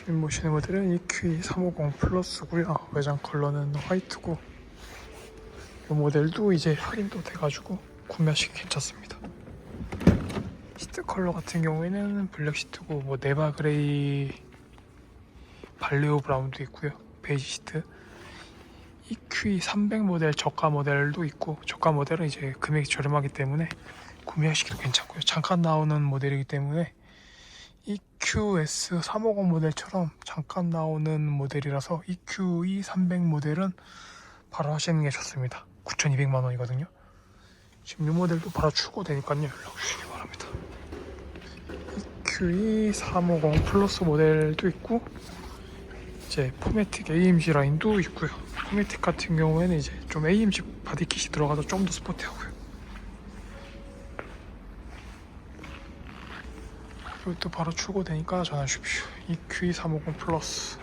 지금 보시는 모델은 EQE 350 플러스고요. 외장 컬러는 화이트고 이 모델도 이제 할인도 돼가지고 구매하시기 괜찮습니다. 시트 컬러 같은 경우에는 블랙 시트고 뭐 네바 그레이 발레오 브라운도 있고요. 베이지 시트 EQE 300 모델 저가 모델도 있고 저가 모델은 이제 금액이 저렴하기 때문에 구매하시기도 괜찮고요. 잠깐 나오는 모델이기 때문에 EQS 350 모델처럼 잠깐 나오는 모델이라서 EQE 300 모델은 바로 하시는 게 좋습니다. 9,200만 원이거든요. 지금 이 모델도 바로 출고되니까요. 연락 주시기 바랍니다. EQE 350 플러스 모델도 있고 이제 포매틱 AMG 라인도 있고요. 포매틱 같은 경우에는 이제 좀 AMG 바디킷이 들어가서 좀 더 스포티하고요. 이것도 바로 출고되니까 전화 주십시오. EQE 350 플러스